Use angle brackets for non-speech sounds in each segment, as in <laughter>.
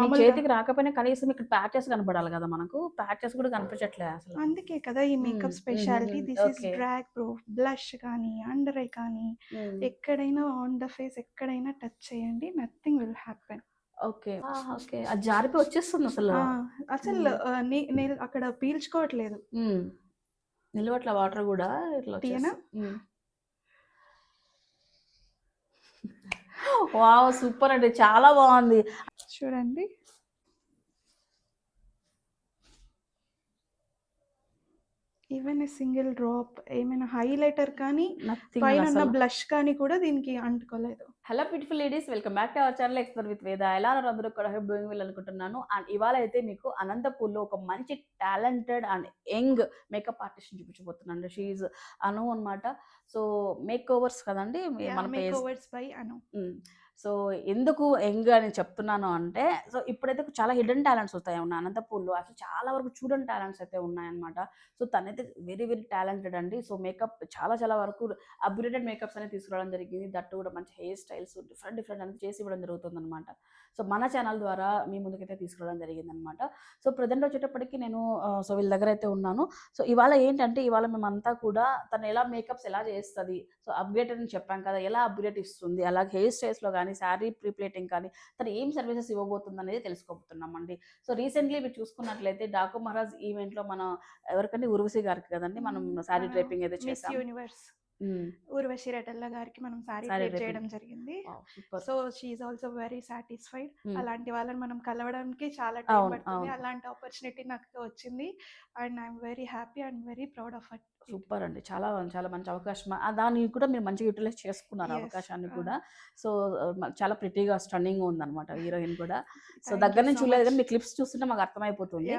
మీ చేతికి రాకపోయినా కనీసం ఇక్కడ ప్యాచెస్ కనపడాలి కదా మనకు. ప్యాచెస్ కూడా కనిపించట్లేదు అసలు. అందుకే కదా ఈ makeup speciality this is. Drag proof blush కానీ అండర్ ఐ కానీ ఎక్కడైనా ఆన్ ద ఫేస్ ఎక్కడైనా టచ్ చేయండి nothing will happen okay. Okay. అది జారిపోయి వచ్చేస్తుంది అసలు. అసలు నేను అక్కడ పీల్చుకోవట్లేదు. నిలవట్ల వాటర్ కూడా ఇట్లా? వావ్ సూపర్ అండి. చాలా బాగుంది. చూడండి. ఈవెన్ సింగిల్ డ్రాప్ ఏమైనా హైలైటర్ కానీ పైన ఉన్న. బ్లష్ కానీ కూడా దీనికి అంటుకోలేదు. Hello beautiful ladies welcome back to our channel explore with Veda ఎలా అందరూ? కూడా డూయింగ్ వెల్ అనుకుంటున్నాను. అండ్ ఇవాళ అయితే మీకు అనంతపూర్లో ఒక మంచి talented and young makeup artist చూపించబోతున్నాను. షీఈ్ అను అనమాట సో మేక్ ఓవర్స్ కదండి మన makeovers by Anu. So ఎందుకు యంగ్ అని చెప్తున్నాను అంటే సో ఇప్పుడైతే చాలా హిడెన్ టాలెంట్స్ వస్తాయి. ఉన్న అనంతపూర్లో అసలు చాలా వరకు చూడని టాలెంట్స్ అయితే ఉన్నాయన్నమాట. సో తనైతే వెరీ వెరీ టాలెంటెడ్ అండి. సో మేకప్ చాలా చాలా వరకు అప్గ్రేడెడ్ మేకప్స్ అనేది తీసుకురావడం జరిగింది. దట్టు కూడా మంచి హెయిర్ స్టైల్స్ డిఫరెంట్ డిఫరెంట్ అనేది చేసి ఇవ్వడం జరుగుతుంది అనమాట సో మన ఛానల్ ద్వారా మీ ముందుకైతే తీసుకురావడం జరిగింది అనమాట సో ప్రజెంట్ వచ్చేటప్పటికి నేను సో వీళ్ళ దగ్గర అయితే ఉన్నాను. సో ఇవాళ ఏంటంటే ఇవాళ మేమంతా కూడా తను ఎలా మేకప్స్ ఎలా చేస్తుంది సో అప్గ్రేడ్ అని చెప్పాం కదా ఎలా అప్గ్రేడ్ ఇస్తుంది అలాగే హెయిర్ స్టైల్స్లో కానీ శారీ ప్రీప్లేటింగ్ కానీ తను ఏం సర్వీసెస్ ఇవ్వబోతుంది అనేది తెలుసుకోబోతున్నామండి. సో రీసెంట్లీ మీరు చూసుకున్నట్లయితే డాకు మహారాజ్ ఈవెంట్లో మనం ఎవరికంటే ఉర్వశి గారికి కదండి. మనం శారీ డ్రైపింగ్ అయితే చేసాం. యూనివర్స్ ఊర్వశి రెటల్ల గారికి మనం సారీ క్రియేట్. చేయడం జరిగింది. So she also very satisfied. అలాంటి వాళ్ళని మనం కలవడానికి చాలా టైం పడుతుంది. అలాంటి ఆపర్చునిటీ నాకు వచ్చింది. And I'm very happy and very proud of it super అండి చాలా చాలా మంచి అవకాశం దాన్ని కూడా మీరు మంచిగా యూటిలైజ్ చేసుకున్నారు అవకాశాన్ని. కూడా. సో చాలా ప్రిటీగా స్టన్నింగ్ ఉందన్నమాట హీరోయిన్ కూడా. సో దగ్గర నుంచి చూడలేదు. కానీ మీ క్లిప్స్ చూస్తుంటే మాకు అర్థమైపోతుంది.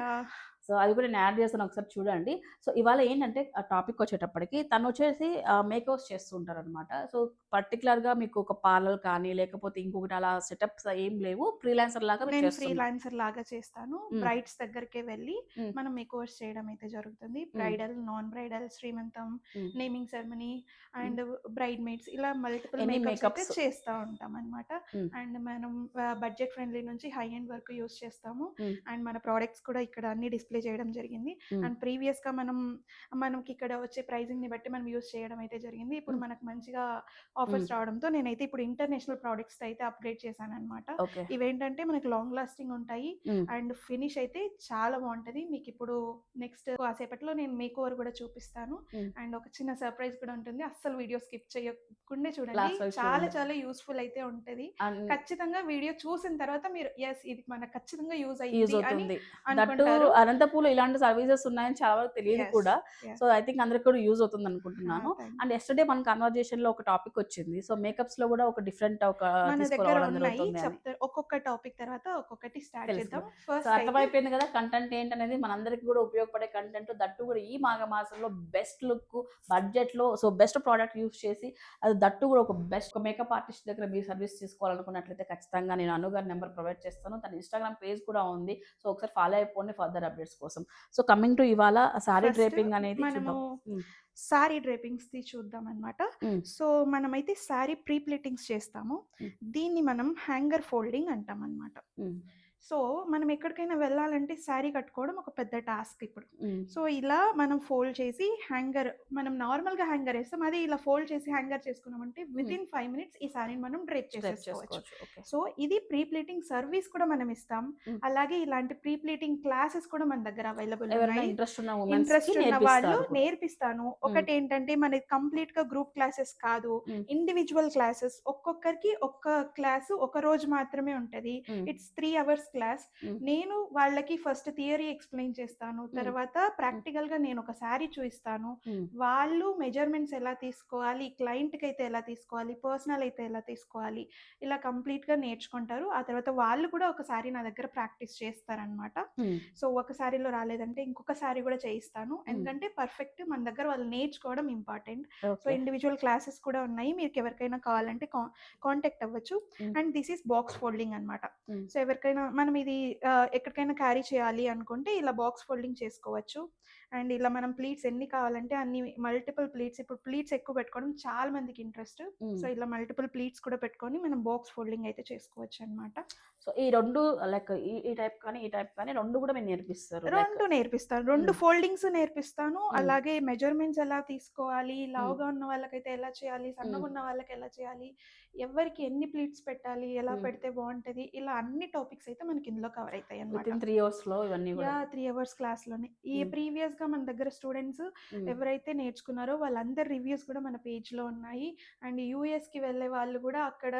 సో అది కూడా నేను యాడ్ చేస్తాను ఒకసారి చూడండి సో ఇవాళ ఏంటంటే ఆ టాపిక్ వచ్చేటప్పటికి తను వచ్చేసి మేకప్స్ చేస్తుంటారు అనమాట సో పర్టికులర్గా మీకు ఒక పార్లర్ కానీ లేకపోతే ఇంకొకటి అలా సెటప్స్ ఏం లేవు ఫ్రీలాన్సర్ లాగా నేను. ఫ్రీలాన్సర్ లాగా చేస్తాను. బ్రైడ్స్ దగ్గరికి వెళ్ళి. మనం మేకోవర్స్ చేయడం అయితే జరుగుతుంది బ్రైడల్ నాన్ బ్రైడల్ శ్రీమంతం. Naming ceremony and bridesmaids ఇలా మల్టిపుల్ మేకప్స్. చేస్తూ ఉంటాం అనమాట. అండ్ మనం బడ్జెట్ ఫ్రెండ్లీ నుంచి హై ఎండ్ వరకు యూస్ చేస్తాము. అండ్ మన ప్రోడక్ట్స్ కూడా ఇక్కడ అన్ని డిస్ప్లే చేయడం జరిగింది. అండ్ ప్రీవియస్గా మనం మనకి ఇక్కడ వచ్చే ప్రైజింగ్ని బట్టి మనం యూస్ చేయడం అయితే జరిగింది ఇప్పుడు. మనకు మంచిగా ఆఫర్స్. రావడంతో నేనైతే ఇప్పుడు ఇంటర్నేషనల్ ప్రోడక్ట్స్ అయితే అప్గ్రేడ్ చేశాను అనమాట ఇవేంటంటే మనకి లాంగ్ లాస్టింగ్ ఉంటాయి. అండ్ ఫినిష్ అయితే చాలా బాగుంటది మీకు ఇప్పుడు నెక్స్ట్ కాసేపట్లో నేను మేక్ ఓవర్ కూడా చూపిస్తాను. అండ్ ఒక చిన్న సర్ప్రైజ్ కూడా ఉంటుంది అస్సలు వీడియో స్కిప్ చేయకుండా చూడండి చాలా. చాలా యూస్ఫుల్ అయితే ఉంటది ఖచ్చితంగా వీడియో చూసిన తర్వాత మీరు ఎస్ ఇది మనకు ఖచ్చితంగా యూజ్ అయ్యింది అని అనుకుంటారు అనంతపూర్లో ఇలాంటి సర్వీసెస్ ఉన్నాయని చాలా వరకు తెలియదు కూడా. సో ఐ థింక్ అందరికి కూడా యూజ్ అవుతుంది అనుకుంటున్నాను. Ah. అండ్ ఎస్టర్డే మన కన్వర్జేషన్లో ఒక టాపిక్ వచ్చింది. సో మేకప్స్లో కూడా ఒక డిఫరెంట్ ఒక అని. ఒక్కొక్క టాపిక్ తర్వాత ఒక్కొక్కటి స్టార్ట్. చేద్దాం. అర్థమైపోయింది కదా కంటెంట్ ఏంటనేది. మనందరికి కూడా ఉపయోగపడే కంటెంట్ దట్టు కూడా ఈ మాఘ మాసంలో బెస్ట్ లుక్ బడ్జెట్లో సో బెస్ట్ ప్రోడక్ట్ యూస్ చేసి అది దట్టు కూడా ఒక బెస్ట్ మేకప్ ఆర్టిస్ట్ దగ్గర మీరు సర్వీస్ తీసుకోవాలనుకున్నట్లయితే ఖచ్చితంగా నేను అనుగారి నెంబర్ ప్రొవైడ్ చేస్తాను. తన ఇన్స్టాగ్రామ్ పేజ్ కూడా ఉంది. సో ఒకసారి ఫాలో అయిపోండి ఫర్దర్ అప్డేట్స్ కోసం సో కమింగ్ టు ఇవాళ సారీ డ్రేపింగ్ అనేది మనము. సారీ డ్రేపింగ్స్ ది చూద్దాం అనమాట. సో మనమైతే సారీ ప్రీ ప్లేటింగ్స్ చేస్తాము. దీన్ని మనం హ్యాంగర్ ఫోల్డింగ్ అంటాం అనమాట. సో మనం ఎక్కడికైనా వెళ్ళాలంటే శారీ కట్టుకోవడం ఒక పెద్ద టాస్క్ ఇప్పుడు. సో ఇలా మనం ఫోల్డ్ చేసి హ్యాంగర్ మనం నార్మల్గా హ్యాంగర్ వేస్తాం. అదే ఇలా ఫోల్డ్ చేసి హ్యాంగర్ చేసుకున్నామంటే విత్ ఇన్ ఫైవ్ మినిట్స్ ఈ శారీని మనం డ్రేప్ చేసేసుకోవచ్చు. సో ఇది ప్రీ ప్లేటింగ్ సర్వీస్ కూడా మనం ఇస్తాం. అలాగే ఇలాంటి ప్రీ ప్లేటింగ్ క్లాసెస్ కూడా మన దగ్గర అవైలబుల్ ఇంట్రెస్ట్ ఉన్న వాళ్ళు నేర్పిస్తాను. ఒకటి ఏంటంటే మనకి కంప్లీట్గా గ్రూప్ క్లాసెస్ కాదు. ఇండివిజువల్ క్లాసెస్ ఒక్కొక్కరికి ఒక్క క్లాస్ ఒక రోజు మాత్రమే ఉంటది. It's three hours class. నేను వాళ్ళకి ఫస్ట్ థియరీ ఎక్స్ప్లెయిన్ చేస్తాను. తర్వాత ప్రాక్టికల్గా నేను ఒక శారీ చూపిస్తాను. వాళ్ళు మెజర్మెంట్స్ ఎలా తీసుకోవాలి క్లయింట్కి అయితే ఎలా తీసుకోవాలి పర్సనల్ అయితే ఎలా తీసుకోవాలి ఇలా కంప్లీట్గా నేర్చుకుంటారు. ఆ తర్వాత వాళ్ళు కూడా ఒక శారీ నా దగ్గర ప్రాక్టీస్ చేస్తారనమాట. సో ఒక శారీలో రాలేదంటే ఇంకొక శారీ కూడా చేయిస్తాను. ఎందుకంటే పర్ఫెక్ట్ మన దగ్గర వాళ్ళు నేర్చుకోవడం ఇంపార్టెంట్. సో. ఇండివిజువల్ క్లాసెస్ కూడా ఉన్నాయి. మీకు ఎవరికైనా కావాలంటే కాంటాక్ట్ అవ్వచ్చు. And this is box folding అనమాట. సో ఎవరికైనా మనం ఇది ఆ, ఎక్కడికైనా క్యారీ చేయాలి అనుకుంటే ఇలా బాక్స్ ఫోల్డింగ్ చేసుకోవచ్చు. అండ్ ఇలా మనం ప్లీట్స్ ఎన్ని కావాలంటే అన్ని మల్టిపుల్ ప్లీట్స్ ఇప్పుడు ప్లీట్స్ ఎక్కువ పెట్టుకోవడం చాలా మందికి ఇంట్రెస్ట్ సో ఇలా మల్టిపుల్ ప్లీట్స్ కూడా పెట్టుకొని మనం బాక్స్ ఫోల్డింగ్ అయితే చేసుకోవచ్చు అనమాట సో ఈ రెండు లైక్ ఈ టైప్ కానీ ఈ టైప్ కానీ రెండు కూడా మీరు నేర్పిస్తారు రెండు నేర్పిస్తాను రెండు మ్మ్. ఫోల్డింగ్స్ నేర్పిస్తాను మ్మ్. అలాగే మెజర్మెంట్స్ ఎలా తీసుకోవాలి లావుగా ఉన్న వాళ్ళకైతే ఎలా చేయాలి సన్నగా మ్మ్. ఉన్న వాళ్ళకి ఎలా చేయాలి ఎవరికి ఎన్ని ప్లీట్స్ పెట్టాలి ఎలా మ్మ్. పెడితే బాగుంటది ఇలా అన్ని టాపిక్స్ అయితే మనకి ఇందులో కవర్ అవుతాయి విత్ అనమాట త్రీ అవర్స్లో ఇవన్నీ త్రీ అవర్స్ క్లాస్లోనే ఈ మ్మ్. ప్రీవియస్ గా మన దగ్గర స్టూడెంట్స్. ఎవరైతే నేర్చుకున్నారో వాళ్ళందరి రివ్యూస్ కూడా మన పేజ్లో ఉన్నాయి. అండ్ యూఎస్కి వెళ్ళే వాళ్ళు కూడా అక్కడ.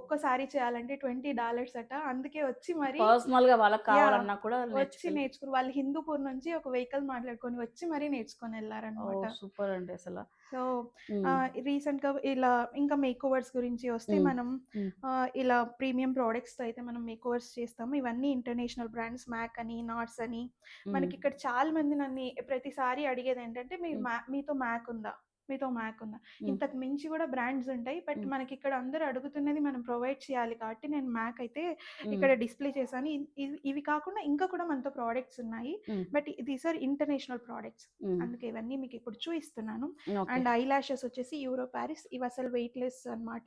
ఒక్కసారి చేయాలంటే ట్వంటీ డాలర్స్ అట. అందుకే వచ్చి మరి పర్సనల్గా వాళ్ళకి కావాలన్నా కూడా వచ్చి నేర్చుకుని వాళ్ళు హిందూపూర్ నుంచి ఒక వెహికల్ మాట్లాడుకొని వచ్చి మరీ నేర్చుకొని వెళ్ళారనమాట సూపర్ అండి అసలు. సో. రీసెంట్గా ఇలా ఇంకా మేక్ ఓవర్స్ గురించి వస్తే. మనం ఇలా ప్రీమియం ప్రోడక్ట్స్తో అయితే మనం మేక్ ఓవర్స్ చేస్తాము ఇవన్నీ ఇంటర్నేషనల్ బ్రాండ్స్ మ్యాక్ అని నాట్స్ అని మనకి ఇక్కడ చాలా మంది నన్ను ప్రతిసారి అడిగేది ఏంటంటే మీరు. మ్యా- మీతో మ్యాక్ ఉందా మీతో మ్యాక్ ఉందా. ఇంతకు మించి కూడా బ్రాండ్స్ ఉంటాయి బట్. మనకి ఇక్కడ అందరూ అడుగుతున్నది మనం ప్రొవైడ్ చేయాలి కాబట్టి నేను మ్యాక్ అయితే. ఇక్కడ డిస్ప్లే చేశాను ఇవి- కాకుండా ఇంకా కూడా మనతో ప్రోడక్ట్స్ ఉన్నాయి. But these are international products. అందుకే ఇవన్నీ మీకు ఇప్పుడు చూపిస్తున్నాను. అండ్ ఐ లాషెస్ వచ్చేసి యూరో ప్యారిస్ ఇవి అసలు వెయిట్ లెస్ అనమాట.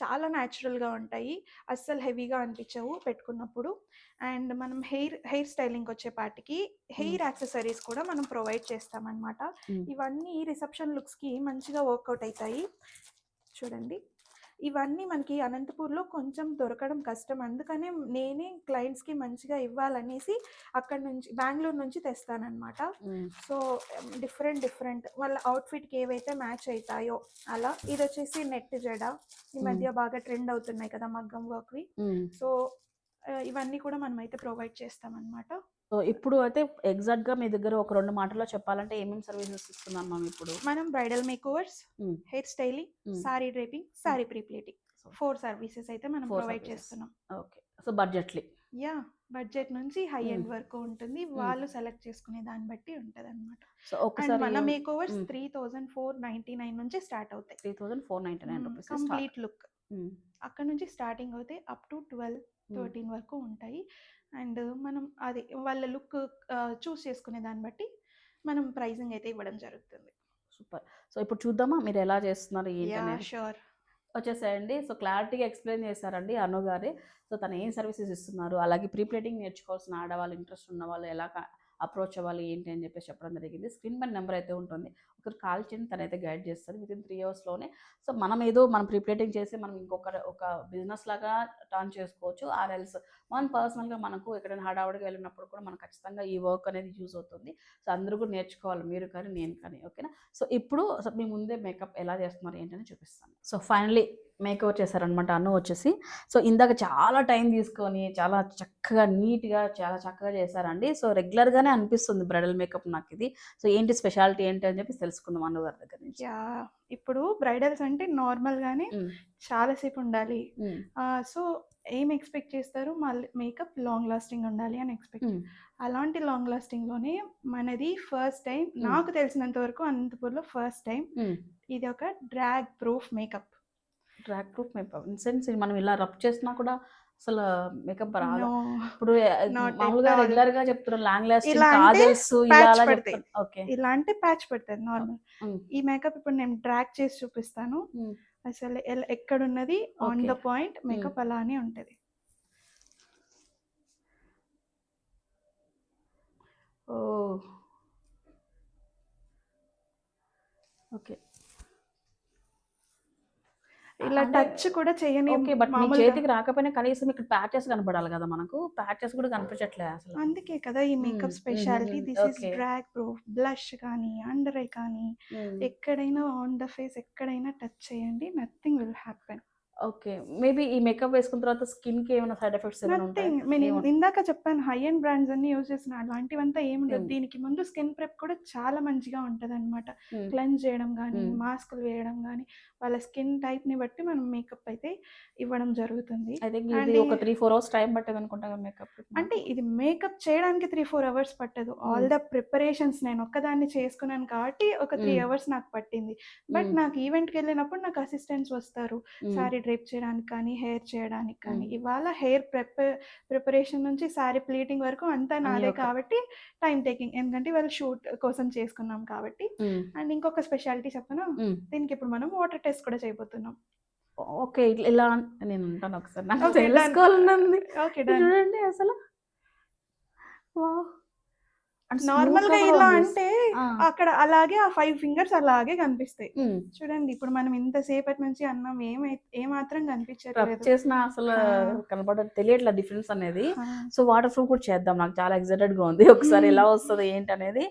చాలా natural గా ఉంటాయి అస్సలు హెవీగా అనిపించవు పెట్టుకున్నప్పుడు అండ్ మనం హెయిర్ హెయిర్ స్టైలింగ్ వచ్చేపాటికి హెయిర్ యాక్సెసరీస్ కూడా మనం ప్రొవైడ్ చేస్తామన్నమాట మ్మ్. ఇవన్నీ రిసెప్షన్ లుక్స్కి మంచిగా వర్కౌట్ అవుతాయి చూడండి. ఇవన్నీ మనకి అనంతపూర్లో కొంచెం దొరకడం కష్టం. అందుకనే నేనే క్లయింట్స్కి మంచిగా ఇవ్వాలనేసి అక్కడ నుంచి బెంగళూరు నుంచి తెస్తానన్నమాట. మ్మ్. సో డిఫరెంట్ డిఫరెంట్ వాళ్ళ అవుట్ఫిట్కి ఏవైతే మ్యాచ్ అవుతాయో అలా. ఇది వచ్చేసి నెట్ జడ. ఈ. మధ్య బాగా ట్రెండ్ అవుతున్నాయి కదా మగ్గం వర్క్వి. సో ఇవన్నీ కూడా మనం అయితే ప్రొవైడ్ చేస్తామన్నమాట. సో ఇప్పుడు అయితే ఎగ్జాక్ట్గా మీ దగ్గర ఒక రెండు మాటల్లో చెప్పాలంటే ఏమేమి సర్వీసెస్ ఇస్తున్నాం మ్యామ్ ఇప్పుడు? మనం బ్రైడల్ మేక్ ఓవర్స్ మ్మ్. Hair styling. Sari draping sari prepleating four services అయితే మనం ప్రొవైడ్. చేస్తున్నాం. ఓకే. సో బడ్జెట్లీ? యా బడ్జెట్ నుంచి హై. ఎండ్ వరకు ఉంటుంది. వాళ్ళు సెలెక్ట్ చేసుకునే దాన్ని బట్టి ఉంటుంది అనమాట సో ఒకసారి మన makeovers. Three thousand four ninety nine నుంచి స్టార్ట్ అవుతాయి. Three thousand four ninety nine rupees complete look. అక్కడ నుంచి స్టార్టింగ్ అవుతాయి అప్ టు ట్వెల్వ్ థర్టీన్ వరకు ఉంటాయి. అండ్ మనం అది వాళ్ళ లుక్ చూస్ చేసుకునే దాన్ని బట్టి మనం ప్రైజింగ్ అయితే ఇవ్వడం జరుగుతుంది. సూపర్. సో ఇప్పుడు చూద్దామా మీరు ఎలా చేస్తున్నారు షూర్. వచ్చేసాయండి. సో క్లారిటీగా ఎక్స్ప్లెయిన్ చేశారండి అను గారి. సో తను ఏం సర్వీసెస్ ఇస్తున్నారు? అలాగే ప్రీ ప్లేటింగ్ నేర్చుకోవాల్సిన ఆడవాళ్ళు ఇంట్రెస్ట్ ఉన్న వాళ్ళు ఎలా అప్రోచ్ అవ్వాలి ఏంటి అని చెప్పేసి చెప్పడం జరిగింది. స్క్రీన్ పైన నెంబర్ అయితే ఉంటుంది. ఒకరు కాల్ చేయండి తనైతే గైడ్ చేస్తారు విత్ ఇన్ త్రీ అవర్స్లోనే సో మనం ఏదో మనం ప్రిపరేటింగ్ చేసి మనం ఇంకొక ఒక బిజినెస్ లాగా టర్న్ చేసుకోవచ్చు. ఆర్ ఎల్స్ మనం పర్సనల్గా మనకు ఎక్కడైనా హడావుడిగా వెళ్ళినప్పుడు కూడా మనకు ఖచ్చితంగా ఈ వర్క్ అనేది యూజ్ అవుతుంది. సో అందరూ కూడా నేర్చుకోవాలి. మీరు కానీ నేను కానీ. ఓకేనా? సో ఇప్పుడు సో మీ ముందే మేకప్ ఎలా చేస్తున్నారు ఏంటని చూపిస్తాను. సో ఫైనలీ మేకప్ చేశారనమాట అను వచ్చేసి సో ఇందాక చాలా టైం తీసుకొని చాలా చక్కగా నీట్గా చాలా చక్కగా చేశారండి సో రెగ్యులర్గానే అనిపిస్తుంది బ్రైడల్ మేకప్ నాకు ఇది సో ఏంటి స్పెషాలిటీ ఏంటి అని చెప్పి తెలుసుకుందాం అను గారి దగ్గర నుంచి ఇప్పుడు బ్రైడల్స్ అంటే నార్మల్ గానే మ్మ్. చాలాసేపు ఉండాలి. సో ఏం ఎక్స్పెక్ట్ చేస్తారు మళ్ళీ మేకప్ లాంగ్ లాస్టింగ్ ఉండాలి అని ఎక్స్పెక్ట్. అలాంటి లాంగ్ లాస్టింగ్లోనే మనది ఫస్ట్ టైం నాకు తెలిసినంత వరకు అనంతపూర్లో ఫస్ట్ టైం. ఇది ఒక drag proof makeup track proof makeup in sense మనం ఇలా రబ్ చేసినా కూడా అసలు మేకప్ రాదు. ఇప్పుడు మామూలుగా. రెగ్యులర్గా చెప్తున్నారు లాంగ్ లాస్టింగ్ ఇలా కాజల్స్ ఓకే ఇలా అంటే ప్యాచ్ పడుతుంది నార్మల్. ఈ మేకప్ ఇప్పుడు నేను డ్రాగ్ చేసి చూపిస్తాను. అసలు ఎల్- ఎక్కడున్నది? On the. పాయింట్ మేకప్ అలానే ఉంటది. ఓ. ఓకే. ఇలా టచ్ కూడా చేయని ఓకే బట్ మీ చేతికి రాకపోయినా కనీసం ఇక్కడ ప్యాచెస్ కనపడాలి కదా మనకు. ప్యాచెస్ కూడా కనిపించట్లే అసలు. అందుకే కదా ఈ makeup speciality. This is. Drag proof blush కానీ అండర్ ఐ కానీ. ఎక్కడైనా ఆన్ ద ఫేస్ ఎక్కడైనా టచ్ చేయండి. Nothing will happen okay. Maybe ఈ మేకప్ వేసుకున్న తర్వాత స్కిన్కి ఏమైనా సైడ్ ఎఫెక్ట్స్ నేను ఇందాక చెప్పాను హై అండ్ బ్రాండ్స్ అన్ని యూజ్ చేసిన అలాంటివంతా ఏముండదు Mm. దీనికి ముందు స్కిన్ ప్రెప్ కూడా చాలా మంచిగా ఉంటది అనమాట క్లెన్స్ చేయడం కానీ. మాస్కులు వేయడం కానీ వాళ్ళ స్కిన్ టైప్ని బట్టి మనం మేకప్ అయితే ఇవ్వడం జరుగుతుంది. ఒక త్రీ ఫోర్ అవర్స్ టైం పట్టేది అనుకుంటా మేకప్ అంటే ఇది మేకప్ చేయడానికి త్రీ ఫోర్ అవర్స్ పట్టదు. ఆల్ ద ప్రిపరేషన్స్ నేను ఒక్కదాన్ని చేసుకున్నాను కాబట్టి ఒక త్రీ. అవర్స్ నాకు పట్టింది. బట్. నాకు ఈవెంట్కి వెళ్ళినప్పుడు నాకు అసిస్టెంట్స్ వస్తారు. సారీ డ్రేప్ చేయడానికి కానీ హెయిర్ చేయడానికి కానీ. ఇవాళ హెయిర్ ప్రిప ప్రిపరేషన్ నుంచి శారీ ప్లీటింగ్ వరకు అంతా నాదే కాబట్టి టైం టేకింగ్. ఎందుకంటే ఇవాళ షూట్ కోసం చేసుకున్నాం కాబట్టి. అండ్ ఇంకొక స్పెషాలిటీ చెప్పనా. దీనికి ఇప్పుడు మనం వాటర్ టెస్ట్ కూడా చేయబోతున్నాం. ఓకే. ఇలా నేను ఉంటాను ఒకసారి. నాకు ఓకే చూడండి అసలు. వావ్. నార్మల్గా ఇలా. అంటే. అక్కడ అలాగే ఆ ఫైవ్ ఫింగర్స్ అలాగే కనిపిస్తాయి. చూడండి ఇప్పుడు మనం ఇంతసేపటి నుంచి అన్నం ఏమై ఏమాత్రం రబ్ కనిపించట్లేదు చేసిన అసలు. కనపడ తెలియట్లా డిఫరెన్స్ అనేది సో వాటర్ ప్రూఫ్ కూడా చేద్దాం నాకు చాలా ఎక్సైటెడ్గా ఉంది ఒకసారి. ఎలా వస్తుంది ఏంటి అనేది.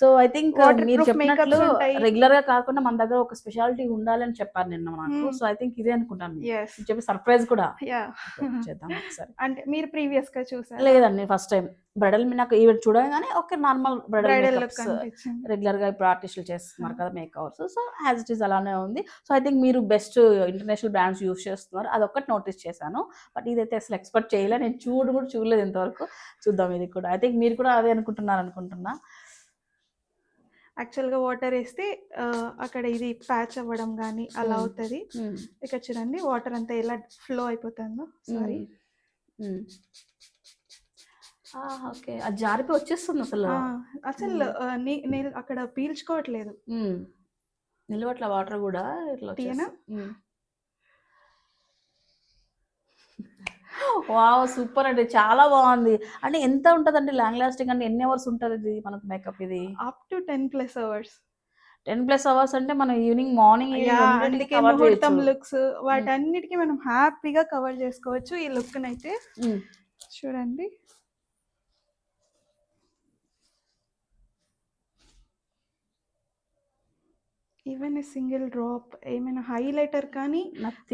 సో ఐ థింక్ మీరు చెప్పినట్లు. రెగ్యులర్గా కాకుండా మన దగ్గర ఒక స్పెషాలిటీ ఉండాలని చెప్పారు నిన్న నాకు. సో ఐ థింక్ ఇదే అనుకుంటాను చెప్పి సర్ప్రైజ్ కూడా చేద్దాం ఒకసారి అంటే మీరు ప్రీవియస్గా చూసారు లేదండి ఫస్ట్ టైం బ్రైడల్ నాకు ఈవెంట్ చూడగానే ఓకే నార్మల్ బ్రైడల్ రెగ్యులర్గా ఇప్పుడు ఆర్టిస్టులు చేస్తున్నారు. కదా makeovers so as it is అలానే ఉంది. సో ఐ థింక్ మీరు బెస్ట్ ఇంటర్నేషనల్ బ్రాండ్స్ యూస్ చేస్తున్నారు. అదొక్కటి నోటీస్ చేశాను. బట్ ఇదైతే అసలు ఎక్స్పెక్ట్ చేయలే. నేను చూడు కూడా చూడలేదు ఇంతవరకు. చూద్దాం ఇది కూడా. ఐ థింక్ మీరు కూడా అదే అనుకుంటున్నారు అనుకుంటున్నా? యాక్చువల్గా వాటర్ వేస్తే అక్కడ ఇది ప్యాచ్ అవ్వడం కానీ అలా. అవుతుంది. ఇక్కడ చూడండి వాటర్ అంతా ఎలా ఫ్లో అయిపోతుందో. సారీ. ఓకే. అది జారిపోయి వచ్చేస్తుంది అసలు. అసలు నీ- నేను అక్కడ పీల్చుకోవట్లేదు. నిలవట్ల వాటర్ కూడా ఇట్లా తీయనా? వావ్ సూపర్ అండి. చాలా బాగుంది. అంటే ఎంత ఉంటదండి లాంగ్ లాస్టింగ్ అంటే ఎన్ని అవర్స్ ఉంటుంది ఇది మనకు మేకప్ ఇది? Up to ten plus hours. Ten plus hours అంటే మనం ఈవినింగ్ మార్నింగ్ అందుకే ముహూర్తం లుక్స్ వాటన్నిటికీ మనం హ్యాపీగా కవర్ చేసుకోవచ్చు ఈ లుక్ అయితే చూడండి. ఈవెన్ సింగిల్ డ్రాప్ ఏమైనా హైలైటర్ కానీ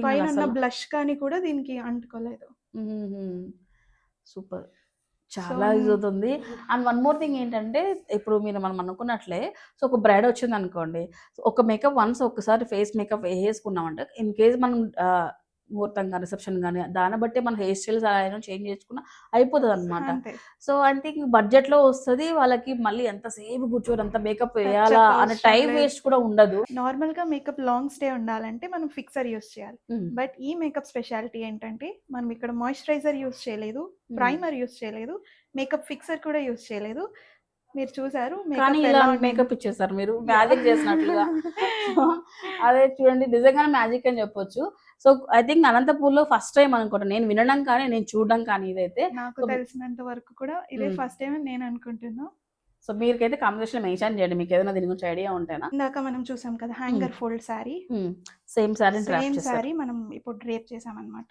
పైన ఉన్న బ్లష్ కానీ కూడా దీనికి అంటుకోలేదు. సూపర్ చాలా యూజ్ అవుతుంది. అండ్ వన్ మోర్ థింగ్ ఏంటంటే ఇప్పుడు మీరు మనం అనుకున్నట్లే సో ఒక బ్రైడ్ వచ్చింది అనుకోండి ఒక మేకప్ వన్స్ ఒకసారి ఫేస్ మేకప్ వేసుకున్నామంటే ఇన్ కేస్ మనం ముహూర్తం కానీ రిసెప్షన్ కానీ దాన్ని బట్టి మన హెయిర్ స్టైల్స్ అలా చేంజ్ చేసుకున్నా అయిపోతుంది అనమాట సో అంటే బడ్జెట్లో వస్తుంది వాళ్ళకి మళ్ళీ ఎంతసేపు కూర్చొని అంత మేకప్ వేయాలా అనే టైం. వేస్ట్ కూడా ఉండదు. నార్మల్గా మేకప్ లాంగ్ స్టే ఉండాలంటే మనం ఫిక్సర్ యూస్ చేయాలి. బట్ ఈ మేకప్ స్పెషాలిటీ ఏంటంటే మనం ఇక్కడ మాయిశ్చరైజర్ యూస్ చేయలేదు ప్రైమర్ యూస్ చేయలేదు మేకప్ ఫిక్సర్ కూడా యూస్ చేయలేదు. మీరు చూసారు కానీ ఇలా. మేకప్ ఇచ్చేస్తారు మీరు మ్యాజిక్ చేసినట్లుగా. <laughs> అదే చూడండి నిజంగానే మ్యాజిక్ అని చెప్పొచ్చు. సో ఐ థింక్ అనంతపూర్లో ఫస్ట్ టైం అనుకుంటా. నేను వినడం కానీ నేను చూడడం కానీ ఇదైతే. నాకు తెలిసినంత వరకు కూడా ఇదే. ఫస్ట్ టైం నేను అనుకుంటున్నా. సో మీకైతే కాంబినేషన్ మెన్షన్ చేయండి. మీకు ఏదైనా దీని గురించి ఐడియా ఉంటేనా? ఇందాక మనం చూసాం కదా hanger fold sari same sari same sari మనం ఇప్పుడు డ్రేప్ చేసామన్నమాట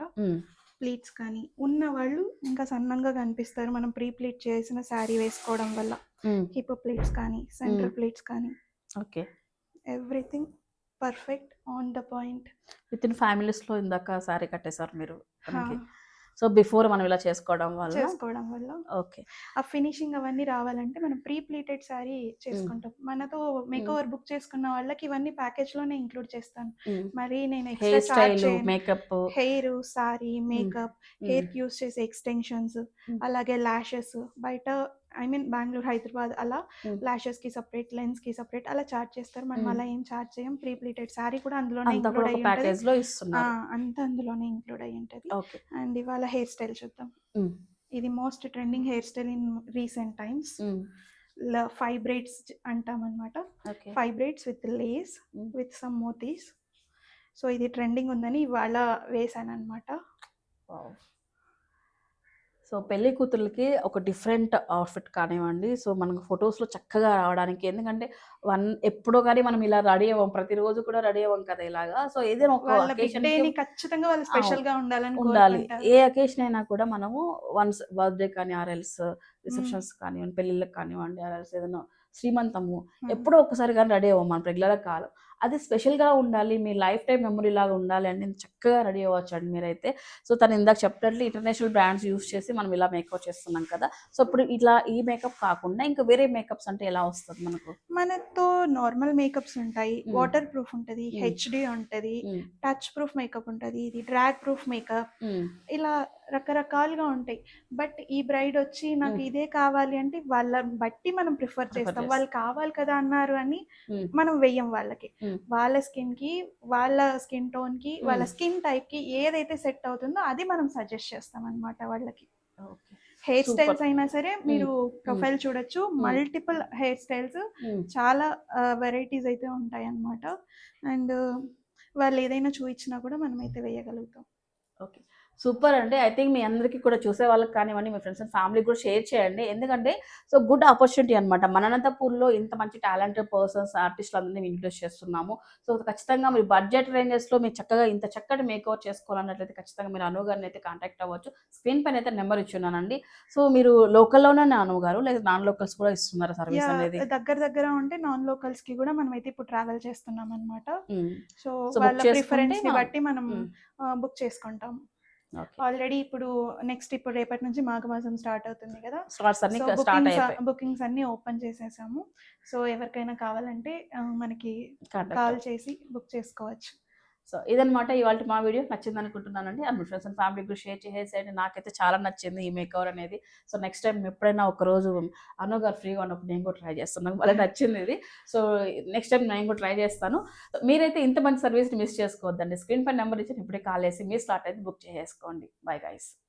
ప్లీట్స్ కానీ. ఉన్న వాళ్ళు ఇంకా సన్నంగా కనిపిస్తారు. మనం ప్రీ ప్లీట్ చేసిన శారీ వేసుకోవడం వల్ల. హిప్ ప్లీట్స్ కానీ సెంటర్. ప్లీట్స్ కానీ. Okay. Everything perfect on the point. Within ఫ్యామిలీస్లో ఇందాక సారీ కట్టేశారు మీరు మనకి సో బిఫోర్ మనం ఇలా చేసుకోవడం వల్ల చేసుకోవడం వల్ల ఓకే. ఆ ఫినిషింగ్ అవన్నీ రావాలంటే మనం ప్రీ ప్లీటెడ్ శారీ చేసుకుంటాం మనతో మేక్ ఓవర్ బుక్ చేసుకున్న వాళ్ళకి ఇవన్నీ ప్యాకేజ్లోనే ఇంక్లూడ్ చేస్తాను. మరి నేను hair style makeup. Hair sari makeup hair use చేసే ఎక్స్టెన్షన్స్. అలాగే లాషెస్ బయట ఐ మీన్ బెంగళూరు హైదరాబాద్ అలా. లాషెస్కి సపరేట్ లెన్స్కి సపరేట్ అలా చార్జ్ చేస్తారు. మనం Mm. అలా ఏం చార్జ్ చేయం. ప్రీ ప్లీటెడ్ సారీ కూడా అందులోనే అంతా ఇంక్లూడ్ కూడా అయి ఒక ఉంటుంది. అంతా అందులోనే ఇంక్లూడ్ అయి ఉంటుంది. అండ్ ఇవాళ హెయిర్ స్టైల్ చూద్దాం. ఇది most trending hair style in recent times five brides అంటాం అనమాట five brides with lace. With some మోతీస్ so ఇది ట్రెండింగ్ ఉందని ఇవాళ వేసాను అనమాట సో పెళ్ళి కూతుర్లకి ఒక డిఫరెంట్ అవుట్ఫిట్ కానివ్వండి. సో మనకు ఫొటోస్లో చక్కగా రావడానికి ఎందుకంటే వన్ ఎప్పుడో కానీ మనం ఇలా రెడీ అవ్వం ప్రతిరోజు కూడా రెడీ అవ్వం కదా ఇలాగా. సో ఏదైనా ఒక ఖచ్చితంగా వాళ్ళు స్పెషల్గా ఉండాలని ఉండాలి. ఏ అకేషన్ అయినా కూడా మనము వన్స్ బర్త్డే కానీ ఆర్ఎల్స్ రిసెప్షన్స్ కానివ్వండి పెళ్ళిళ్ళకి కానివ్వండి ఆర్ఎల్స్ ఏదైనా శ్రీమంతము. ఎప్పుడో ఒకసారి కానీ రెడీ అవ్వం మనం రెగ్యులర్గా కాదు. అది స్పెషల్గా ఉండాలి మీ లైఫ్ టైం మెమరీ లాగా ఉండాలి అంటే చక్కగా రెడీ అవ్వచ్చు అండి మీరైతే. సో తను ఇందాక చెప్పినట్లు ఇంటర్నేషనల్ బ్రాండ్స్ యూస్ చేసి మనం ఇలా మేకప్ చేస్తున్నాం కదా. సో ఇప్పుడు ఇట్లా ఈ మేకప్ కాకుండా ఇంకా వేరే మేకప్స్ అంటే ఎలా వస్తుంది మనకు? మనతో నార్మల్ మేకప్స్ ఉంటాయి. వాటర్ ప్రూఫ్ ఉంటది. హెచ్డి ఉంటది టచ్ ప్రూఫ్ మేకప్ ఉంటది ఇది డ్రాగ్ ప్రూఫ్ మేకప్ ఇలా రకరకాలుగా ఉంటాయి. బట్ ఈ బ్రైడ్ వచ్చి నాకు. ఇదే కావాలి అంటే వాళ్ళ బట్టి మనం ప్రిఫర్ చేస్తాం. వాళ్ళు కావాలి కదా అన్నారు అని మనం వెయ్యం వాళ్ళకి. వాళ్ళ స్కిన్‌కి, వాళ్ళ స్కిన్ టోన్‌కి, వాళ్ళ హ్మ్. స్కిన్ టైప్‌కి ఏదైతే సెట్ అవుతుందో అది మనం సజెస్ట్ చేస్తామనమాట వాళ్ళకి. ఓకే. హెయిర్. స్టైల్స్ అయినా సరే మీరు. ప్రొఫైల్ చూడొచ్చు. Multiple hair styles. చాలా వెరైటీస్ అయితే ఉంటాయన్నమాట. అండ్ వాళ్ళు ఏదైనా చూయించినా కూడా మనమైతే వేయగలుగుతాం. ఓకే. సూపర్ అండి. ఐ థింక్ మీ అందరికీ కూడా చూసే వాళ్ళకి కానివ్వండి, మీ ఫ్రెండ్స్ అండ్ ఫ్యామిలీకి కూడా షేర్ చేయండి. ఎందుకంటే సో గుడ్ ఆపర్చునిటీ అనమాట. మన అనంతపూర్‌లో ఇంత మంచి టాలెంటెడ్ పర్సన్స్, ఆర్టిస్ట్‌లందరిని మేము ఇంట్రొడ్యూస్ చేస్తున్నాము. సో ఖచ్చితంగా మీరు బడ్జెట్ రేంజెస్‌లో మీరు చక్కగా ఇంత చక్కటి మేకోవర్ చేసుకోవాలన్నట్లయితే ఖచ్చితంగా మీరు అను గారిని అయితే కాంటాక్ట్ అవ్వచ్చు. స్క్రీన్ పైన అయితే నెంబర్ ఇచ్చున్నానండి. సో మీరు లోకల్‌లోనేనా అను గారు? లేదా నాన్ లోకల్స్ కూడా ఇస్తున్నారా సర్వీస్! అనేది? దగ్గర దగ్గర ఉంటే నాన్ లోకల్స్‌కి కూడా మనమైతే ఇప్పుడు ట్రావెల్ చేస్తున్నామనమాట. హ్మ్. సో బుక్ వాళ్ళ మా బట్టి మనం హ్మ్. ఆహ్, బుక్ చేసుకుంటాం. ఆల్రెడీ ఇప్పుడు నెక్స్ట్ ఇప్పుడు రేపటి నుంచి మాఘమాసం స్టార్ట్ అవుతుంది కదా! స్టార్ట్స్ అన్నీ సో క స్టార్ట్ బుకింగ్స్ అయిపోయాయి. బుకింగ్స్ అన్నీ ఓపెన్ చేసేసాము. సో ఎవరికైనా కావాలంటే మనకి కాల్. చేసి బుక్ చేసుకోవచ్చు. సో ఇదనమాట ఇవాళ మా వీడియో. నచ్చిందనుకుంటున్నానండి. అండ్ మీ ఫ్రెండ్స్ అండ్ ఫ్యామిలీకి కూడా షేర్ చేసేసేయండి. నాకైతే చాలా నచ్చింది ఈ మేకవర్ అనేది. సో నెక్స్ట్ టైం ఎప్పుడైనా ఒకరోజు అనుగారు ఫ్రీగా ఉన్నప్పుడు నేను కూడా ట్రై చేస్తున్నాను వాళ్ళకి నచ్చింది ఇది. సో నెక్స్ట్ టైం నేను కూడా ట్రై చేస్తాను. మీరైతే ఇంత మంచి సర్వీస్‌ని మిస్ చేసుకోవద్దండి. స్క్రీన్ పై నెంబర్ ఇచ్చాను ఇప్పుడే కాల్ చేసి మీ స్లాట్ అయితే బుక్ చేసేసుకోండి. Bye guys.